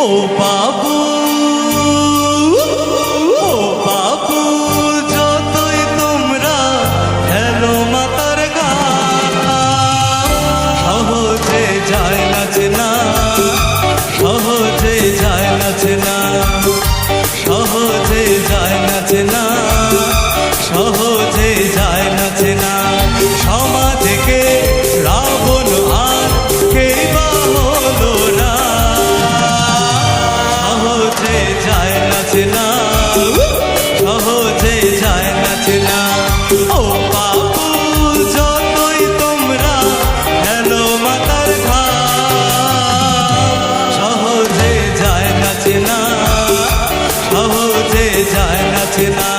ও বাবু আছে না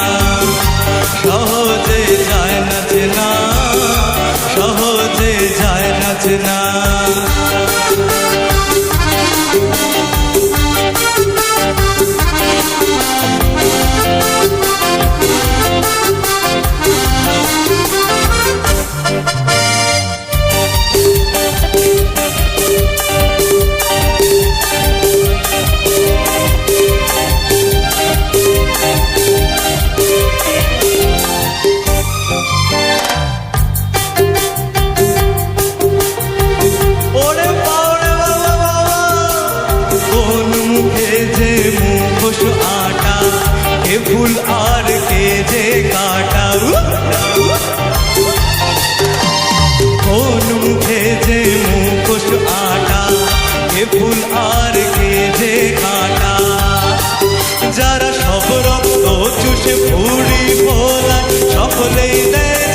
ভুড়ি ভোলা সকলেই দেয়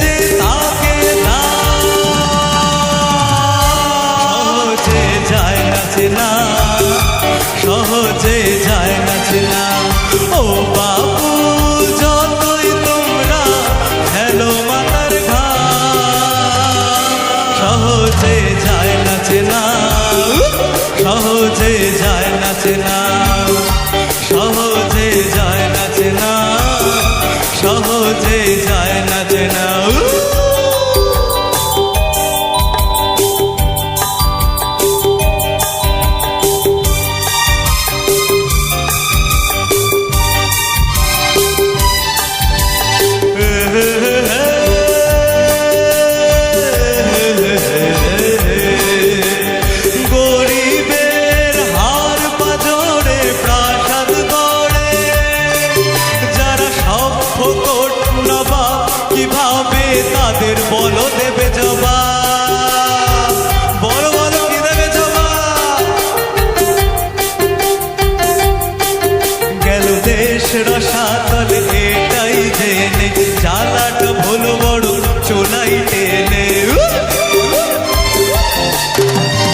শেষরা সাতল এটাই জেনে জ্বালাটা ভোল বড় চোলাই টেনে।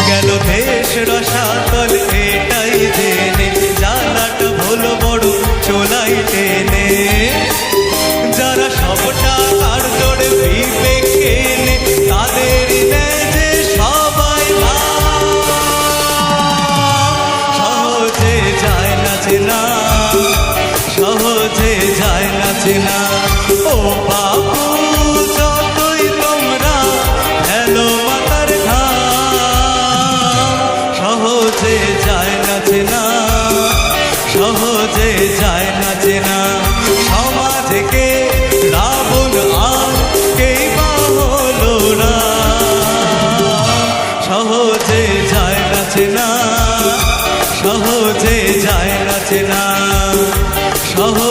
গেল দেশরা সাতল এটাই জেনে নাচে যায় নাচে না সহ